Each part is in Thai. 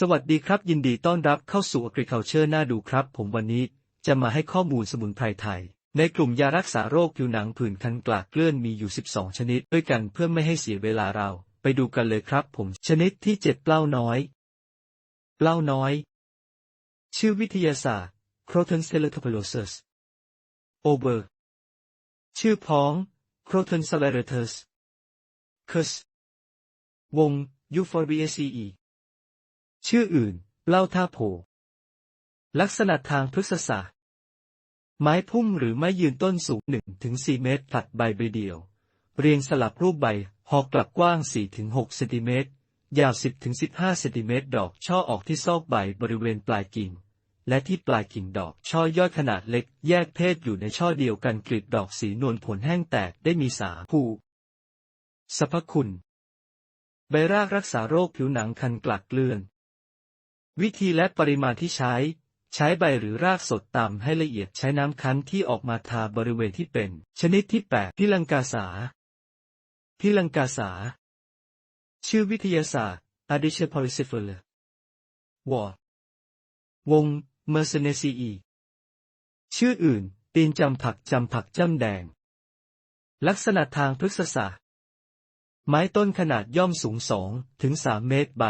สวัสดีครับ ยินดีต้อนรับเข้าสู่ Agriculture น่าดูครับ ผมวันนี้จะมาให้ข้อมูลสมุนไพรไทย ในกลุ่มยารักษาโรคผิวหนังผื่นคันกลากเกลื่อนมีอยู่ 12 ชนิด ด้วยกันเพื่อไม่ให้เสียเวลาเรา ไปดูกันเลยครับ ผมชนิดที่ 7 เปล้าน้อย เปล้าน้อย ชื่อวิทยาศาสตร์ Croton s e l e t o p i l o s u s Ober ชื่อพ้อง Croton s e l e r a t u s Cus วง Euphorbiaceae ชื่ออื่น เล่าท่าโผลักษณะทางพฤกษศาสตร์ ไม้พุ่มหรือไม้ยืนต้นสูง 1-4 เมตรผลัดใบใบเดียว เรียงสลับรูปใบ หอกกลับกว้าง 4-6 เซนติเมตร ยาว 10-15 เซนติเมตร ดอกช่อออกที่ซอกใบบริเวณปลายกิ่ง และที่ปลายกิ่งดอกช่อยอดขนาดเล็ก แยกเพศอยู่ในช่อเดียวกันกลีบดอกสีนวลผลแห้งแตกได้มีสามผู้สรรพคุณ ใบรากรักษาโรคผิวหนังคันกลักเกลื่อน วิธีและปริมาณที่ใช้ ใช้ใบหรือรากสดตำให้ละเอียดใช้น้ำคั้นที่ออกมาทาบริเวณที่เป็น ชนิดที่ 8 พิลังกาสา พิลังกาสา ชื่อวิทยาศาสตร์ a d i t i a p o l y c i f e r วอวงเมอร์เซเนซีอีชื่ออื่น ตีนจำผักจำผักจำแดง ลักษณะทางพฤกษศาสตร์ ไม้ต้นขนาดย่อมสูงสองถึงสามเมตรใบ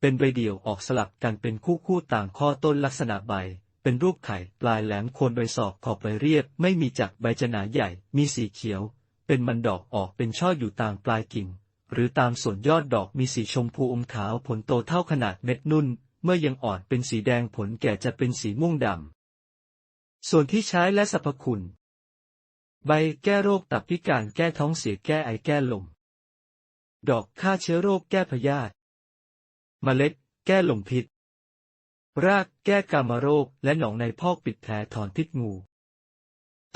เป็นใบเดี่ยวออกสลับกันเป็นคู่คู่ต่างข้อต้นลักษณะใบ เป็นรูปไข่ปลายแหลมโคนใบสอกขอบใบเรียบ ไม่มีจักใบจะหนาใหญ่ มีสีเขียว เป็นมันดอกออกเป็นช่ออยู่ต่างปลายกิ่ง หรือตามส่วนยอดดอกมีสีชมพูอมขาวผลโตเท่าขนาดเม็ดนุ่น เมื่อยังอ่อนเป็นสีแดงผลแก่จะเป็นสีม่วงดำ ส่วนที่ใช้และสรรพคุณ ใบแก้โรคตับพิการแก้ท้องเสียแก้ไอแก้ลมดอกฆ่าเชื้อโรคแก้พยาธิ เมล็ด แก้ลมพิษ รากแก้กามโรคและหนองในพอกปิดแผลถอนพิษงู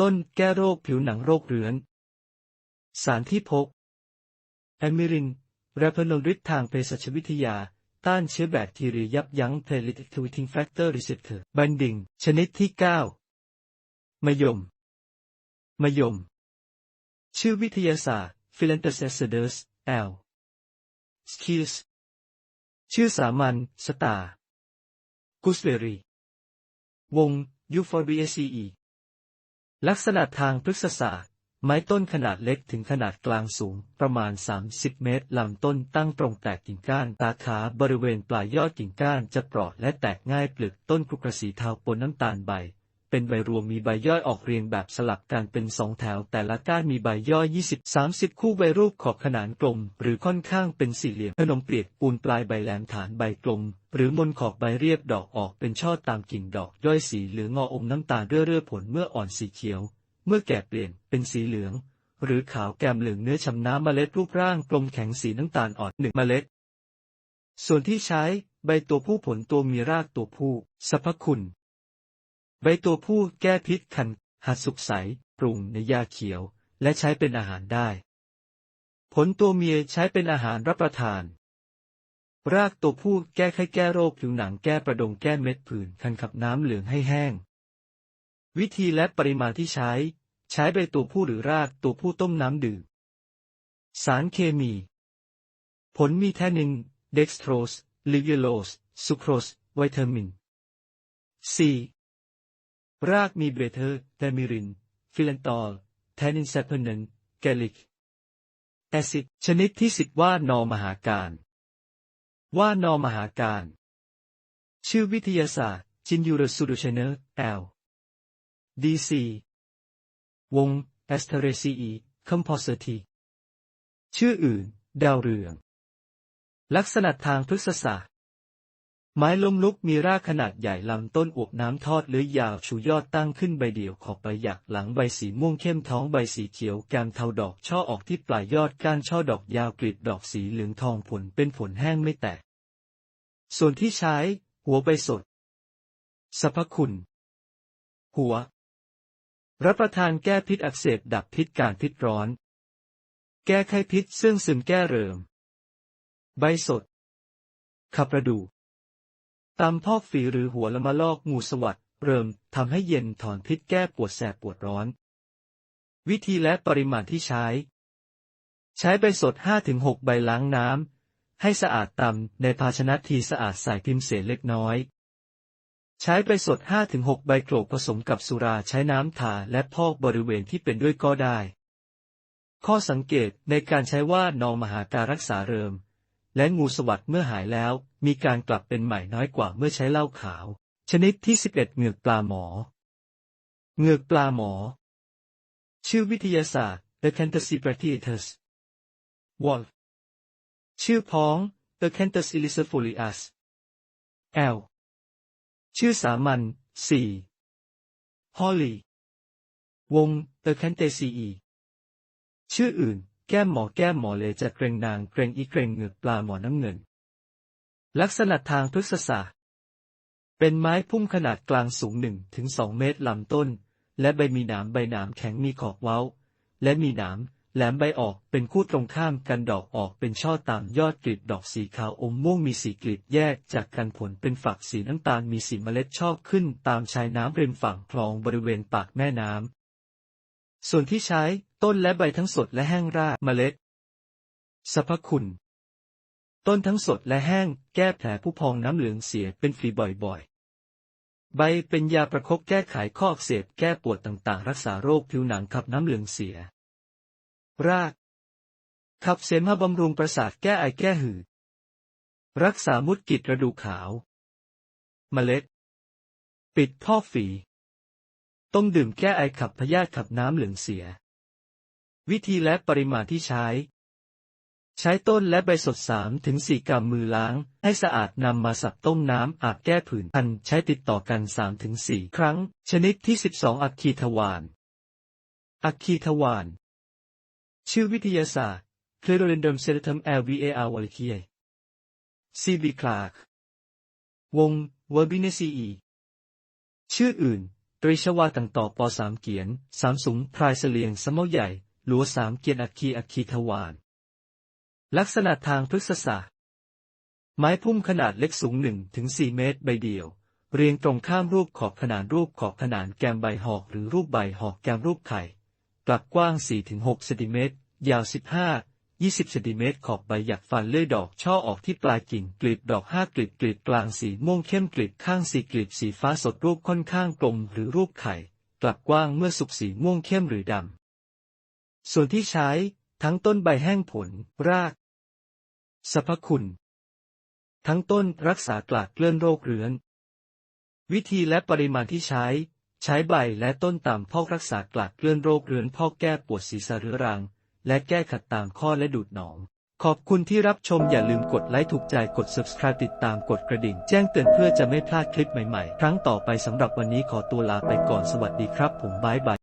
ต้นแก้โรคผิวหนังโรคเรื้อน สารที่พบแอมิรินแรพนลฤทธิ์ทางเภสัชวิทยา ต้านเชื้อแบคทีเรียยับยั้งเพลิติทิทิงแฟกเตอร์รีเซพเตอร์บันดิง ชนิดที่ 9 มะยม มะยม ชื่อวิทยาศาสตร์ p h i l a n t h e s e d u s L. skills ชื่อสามัญสตาร์กุสเบรี วง ยูฟอร์บีเอซีลักษณะทางพฤกษศาสตร์ ไม้ต้นขนาดเล็กถึงขนาดกลางสูง ประมาณ 30 เมตร ลำต้นตั้งตรงแตกกิ่งก้านตาขาบริเวณปลายยอดกิ่งก้านจะเปราะและแตกง่ายเปลือกต้นครุกระสีเทาปนน้ำตาลใบ เป็นใบรวมมีใบย่อยออกเรียงแบบสลับกันเป็นสองแถว แต่ละก้านมีใบย่อย 20-30 คู่ใบรูปขอบขนานกลม หรือค่อนข้างเป็นสี่เหลี่ยมขนมเปียกปูนปลายใบแหลมฐานใบกลม หรือบนขอบใบเรียบดอกออกเป็นช่อตามกิ่งดอกย่อยสีเหลืองงออมน้ำตาลเรื่อๆผลเมื่ออ่อนสีเขียว เมื่อแก่เปลี่ยนเป็นสีเหลือง หรือขาวแกมเหลืองเนื้อชำน้ำเมล็ดรูปร่างกลมแข็งสีน้ำตาลอ่อนหนึ่งเมล็ด ส่วนที่ใช้ใบตัวผู้ผลตัวมีรากตัวผู้สรรพคุณ ใบตัวผู้แก้พิษคันหัดสุกใส ปรุงในยาเขียว และใช้เป็นอาหารได้ ผลตัวเมียใช้เป็นอาหารรับประทาน รากตัวผู้แก้ไข้แก้โรคผิวหนังแก้ประดงแก้เม็ดผื่นคันขับน้ำเหลืองให้แห้ง วิธีและปริมาณที่ใช้ ใช้ใบตัวผู้หรือรากตัวผู้ต้มน้ำดื่ม สารเคมี ผลมีแทนิน เด็กสโตรสลิเวโลสซูโครสวิตามิน C รากมีเบเทอร์เทมิริน ฟิลันตอล แทนินแซปเนนแกลิก แอซิด ชนิดที่สิบว่านอมหาการ ว่านอมหาการ ชื่อวิทยาศาสตร์ จินยูรสูดูชเนอร์ L DC วง a s t e r a c e Composite ชื่ออื่น ดาวเรือง ลักษณะทางพฤกษศาสตร์ ไม้ล้มลุกมีรากขนาดใหญ่ลำต้นอวบน้ำทอดเลื้อยยาวชูยอดตั้งขึ้นใบเดี่ยวขอบใบหยักหลังใบสีม่วงเข้มท้องใบสีเขียวแกมเทาดอกช่อออกที่ปลายยอดก้านช่อดอกยาวกลีบดอกสีเหลืองทองผลเป็นผลแห้งไม่แตก ส่วนที่ใช้ หัวใบสดสรรพคุณ หัว รับประทานแก้พิษอักเสบดับพิษการพิษร้อน แก้ไข้พิษซึ่งซึมแก้เริม ใบสดขับประดู ตำพอกฝีหรือหัวละมะลอกงูสวัสดเริ่มทำให้เย็นถอนพิษแก้ปวดแสบปวดร้อน วิธีและปริมาณที่ใช้ ใช้ใบสด 5-6 ใบล้างน้ำ ให้สะอาดตำในภาชนะทีสะอาดใส่พิมพ์เศษเล็กน้อย ใช้ใบสด 5-6 ใบโกรกผสมกับสุราใช้น้ำทาและพอกบริเวณที่เป็นด้วยก็ได้ ข้อสังเกตในการใช้ว่านองมหาการรักษาเริม และงูสวัสด์เมื่อหายแล้ว มีการกลับเป็นใหม่น้อยกว่าเมื่อใช้เหล้าขาว ชนิดที่ 11เหงือกปลาหมอ เหงือกปลาหมอ ชื่อวิทยาศาสตร์ The c a n t a s i p r a t i t u s Wolf ชื่อพ้อง The c a n t a s i l i s f o l i u s L ชื่อสามัญ 4 Holly วง The c a n t a c e ชื่ออื่น แก้มหมอแก้มหมอเลยจะเกรงนางเกรงอีเกรงเหงือกปลาหมอน้ำเงิน ลักษณะทางพฤกษศาสตร์ เป็นไม้พุ่มขนาดกลางสูงหนึ่งถึงสองเมตรลำต้น และใบมีหนามใบหนามแข็งมีขอบเว้า และมีหนามแหลมใบออกเป็นคู่ตรงข้ามกันดอกออกเป็นช่อตามยอดกลีบดอกสีขาวอมม่วงมีสีกลีบแยกจากกันผลเป็นฝักสีน้ำตาลมีสีเมล็ดชอบขึ้นตามชายน้ำริมฝั่งคลองบริเวณปากแม่น้ำส่วนที่ใช้ ต้นและใบทั้งสดและแห้งรากเมล็ดสรรพคุณ ต้นทั้งสดและแห้ง แก้แผลผู้พองน้ำเหลืองเสียเป็นฝีบ่อยๆ ใบเป็นยาประคบแก้ไขข้ออักเสบแก้ปวดต่างๆ รักษาโรคผิวหนังขับน้ำเหลืองเสีย ราก ขับเสมหะบำรุงประสาทแก้ไอแก้หืด รักษามุดกิดกระดูกขาว เมล็ด ปิดท่อฝี ต้มดื่มแก้ไอขับพยาธิขับน้ำเหลืองเสีย วิธีและปริมาณที่ใช้ ใช้ต้นและใบสด3ถึง4กรัมมือล้าง ให้สะอาดนำมาสับต้มน้ำอาบแก้ผื่นคันใช้ติดต่อกัน3ถึง4ครั้ง ชนิดที่ 12 อัคคีทวารอัคคีทวารชื่อวิทยาศาสตร์ c l e r o l e n d u m sedatum lvar v o l i c i a C.B. Clark วง v e r b i n a c e ชื่ออื่น ตรีชวาต่างต่อปอสามเกียน สามสูงพรายเสลียงสมอใหญ่ หลัวสามเกียนอัคคีอัคคีทวารลักษณะทางพฤกษศาสตร์ ไม้พุ่มขนาดเล็กสูงหนึ่งถึงสี่เมตรใบเดียว เรียงตรงข้ามรูปขอบขนานรูปขอบขนานแกมใบหอกหรือรูปใบหอกแกมรูปไข่ กลับกว้าง4-6เซนติเมตร ยาว15 20เซนติเมตรขอบใบหยักฟันเลื่อยดอกช่อออกที่ปลายกิ่งกลีบดอกห้ากลีบกลีบกลางสีม่วงเข้มกลีบข้างสีกลีบสีฟ้าสดรูปค่อนข้างกลมหรือรูปไข่ กลับกว้างเมื่อสุกสีม่วงเข้มหรือดำ ส่วนที่ใช้ทั้งต้นใบแห้งผล รากสรรพคุณ ทั้งต้นรักษากลากเกลื่อนโรคเรื้อน วิธีและปริมาณที่ใช้ ใช้ใบและต้นตามพอกรักษากลากเกลื่อนโรคเรื้อนพอกแก้ปวดศีรษะเรื้อรัง และแก้ขัดตามข้อและดูดหนอง ขอบคุณที่รับชมอย่าลืมกดไลค์ถูกใจกด subscribe ติดตามกดกระดิ่ง แจ้งเตือนเพื่อจะไม่พลาดคลิปใหม่ๆ ครั้งต่อไปสำหรับวันนี้ขอตัวลาไปก่อนสวัสดีครับผมบายบาย